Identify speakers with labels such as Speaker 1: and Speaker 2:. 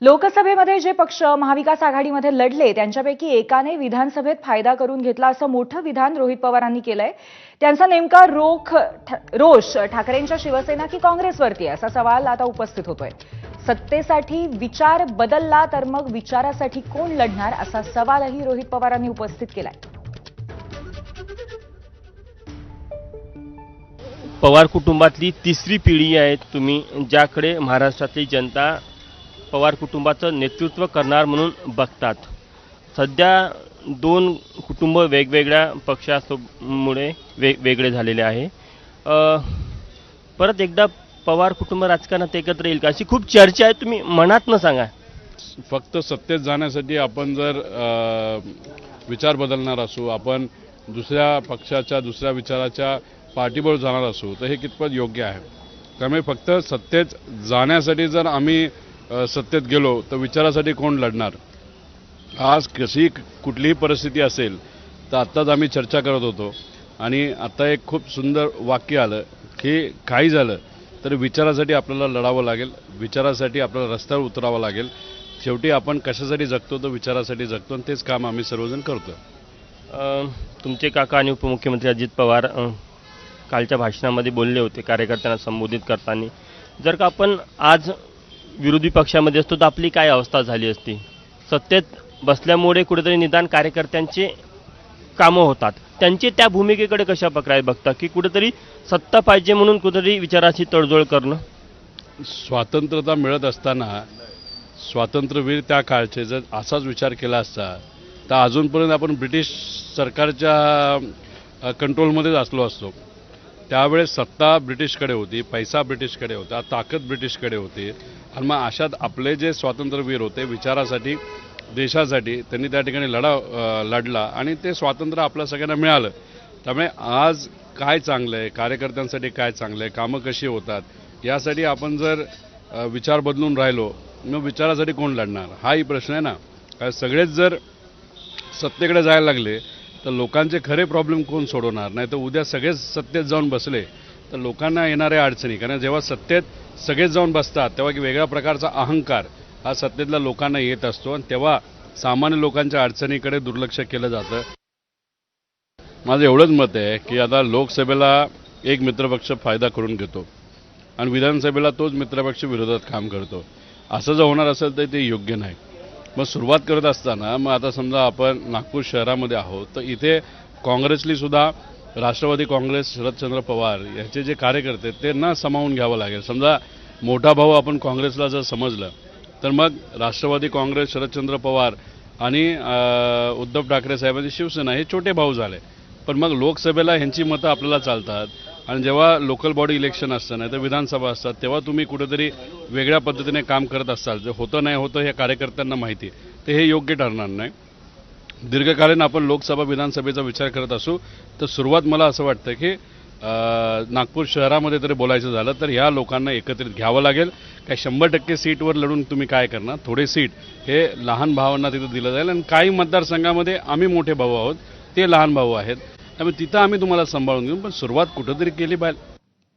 Speaker 1: लोकसभेमध्ये जे पक्ष महाविकास आघाडीमध्ये लढले त्यांच्यापैकी एकाने विधानसभेत फायदा करून घेतला असं मोठं विधान रोहित पवारांनी केलंय. त्यांचा नेमका रोख ठ- रोष ठाकरेंच्या शिवसेना की काँग्रेसवरती आहे? असा सवाल आता उपस्थित होतोय. सत्तेसाठी विचार बदलला तर मग विचारासाठी कोण लढणार असा सवालही रोहित पवारांनी उपस्थित केलाय.
Speaker 2: पवार कुटुंबातली तिसरी पिढी आहे तुम्ही ज्याकडे महाराष्ट्रातली जनता पवार कुटुंबाचं नेतृत्व करणार म्हणून बघतात. सध्या दोन कुटुंब वेगवेगळ्या पक्षामुळे वे वेगळे झालेले आहे. परत एकदा पवार कुटुंब राजकारणात एकत्र येईल का? अशी खूप चर्चा आहे. तुम्ही मनात न सांगा.
Speaker 3: फक्त सत्तेत जाण्यासाठी आपण जर विचार बदलणार असू आपण दुसऱ्या पक्षाच्या दुसऱ्या विचाराच्या पाठीबळ जाणार असू तर हे कितपत योग्य आहे? त्यामुळे फक्त सत्तेत जाण्यासाठी जर आम्ही सत्तेत गेलो तर विचारासाठी कोण लढणार? आज कशी कुठलीही परिस्थिती असेल तर आत्ताच आम्ही चर्चा करत होतो. आणि आता एक खूप सुंदर वाक्य आलं की काही झालं तर विचारासाठी आपल्याला लढावं लागेल विचारासाठी आपल्याला रस्त्यावर उतरावं लागेल. शेवटी आपण कशासाठी जगतो तर विचारासाठी जगतो आणि तेच काम आम्ही सर्वजण करतो
Speaker 2: तुमचे काका आणि उपमुख्यमंत्री अजित पवार कालच्या भाषणामध्ये बोलले होते कार्यकर्त्यांना संबोधित करताना. जर का आपण आज विरोधी पक्षामध्ये असतो तर आपली काय अवस्था झाली असती? सत्तेत बसल्यामुळे कुठेतरी निदान कार्यकर्त्यांचे कामं होतात. त्यांचे त्या भूमिकेकडे कशा प्रकारे बघता? की कुठेतरी सत्ता पाहिजे म्हणून कुठेतरी विचाराची तडजोड करणं?
Speaker 3: स्वातंत्र्यता मिळत असताना स्वातंत्र्यवीर त्या काळचे जर असाच विचार केला असता तर अजूनपर्यंत आपण ब्रिटिश सरकारच्या कंट्रोलमध्येच असलो असतो. त्यावेळेस सत्ता ब्रिटिशकडे होती पैसा ब्रिटिशकडे होता ताकद ब्रिटिशकडे होती. आणि मग अशात आपले जे स्वातंत्र्यवीर होते विचारासाठी देशासाठी त्यांनी त्या ठिकाणी लढा लढला आणि ते स्वातंत्र्य आपल्या सगळ्यांना मिळालं. त्यामुळे आज काय चांगलं आहे कार्यकर्त्यांसाठी काय चांगलं आहे कामं कशी होतात यासाठी आपण जर विचार बदलून राहिलो मग विचारासाठी कोण लढणार? हाही प्रश्न आहे ना. सगळेच जर सत्तेकडे जायला लागले तर लोकांचे खरे प्रॉब्लेम कोण सोडवणार? नाही तर उद्या सगळेच सत्तेत जाऊन बसले तर लोकांना येणाऱ्या अडचणी कारण जेव्हा सत्तेत सगळेच जाऊन बसतात. तेव्हा की वेगळ्या प्रकारचा अहंकार हा सत्तेतल्या लोकांना येत असतो आणि तेव्हा सामान्य लोकांच्या अडचणीकडे दुर्लक्ष केलं जातं. माझं एवढंच मत आहे की आता लोकसभेला एक मित्रपक्ष फायदा करून घेतो आणि विधानसभेला तोच मित्रपक्ष विरोधात काम करतो. असं जर होणार असेल तर ते योग्य नाही. मग सुरुवात करत असताना मग आता समजा आपण नागपूर शहरामध्ये आहोत तर इथे काँग्रेसली सुद्धा राष्ट्रवादी काँग्रेस शरदचंद्र पवार यांचे जे कार्यकर्ते आहेत, ते न समावून घ्यावं लागेल. समजा मोठा भाऊ आपण काँग्रेसला जर समजलं तर मग राष्ट्रवादी काँग्रेस शरदचंद्र पवार आणि उद्धव ठाकरे साहेबांची शिवसेना हे छोटे भाऊ झाले. पण मग लोकसभेला ह्यांची मतं आपल्याला चालतात. आणि जेव्हा लोकल बॉडी इलेक्शन असतं नाही तर विधानसभा असतात तेव्हा तुम्ही कुठेतरी वेगळ्या पद्धतीने काम करत असाल. जे होतं नाही होतं हे कार्यकर्त्यांना माहिती ते तर हे योग्य ठरणार नाही. दीर्घकालीन आपण लोकसभा विधानसभेचा विचार करत असू तर सुरुवात मला असं वाटतं की नागपूर शहरामध्ये तरी बोलायचं झालं तर ह्या लोकांना एकत्रित घ्यावं लागेल. काय शंभर टक्के सीटवर लढून तुम्ही काय करणार? थोडे सीट हे लहान भावांना तिथं दिलं जाईल आणि काही मतदारसंघामध्ये आम्ही मोठे भाऊ आहोत ते लहान भाऊ आहेत. त्यामुळे तिथं आम्ही तुम्हाला सांभाळून घेऊ पण सुरुवात कुठंतरी केली पाहिजे.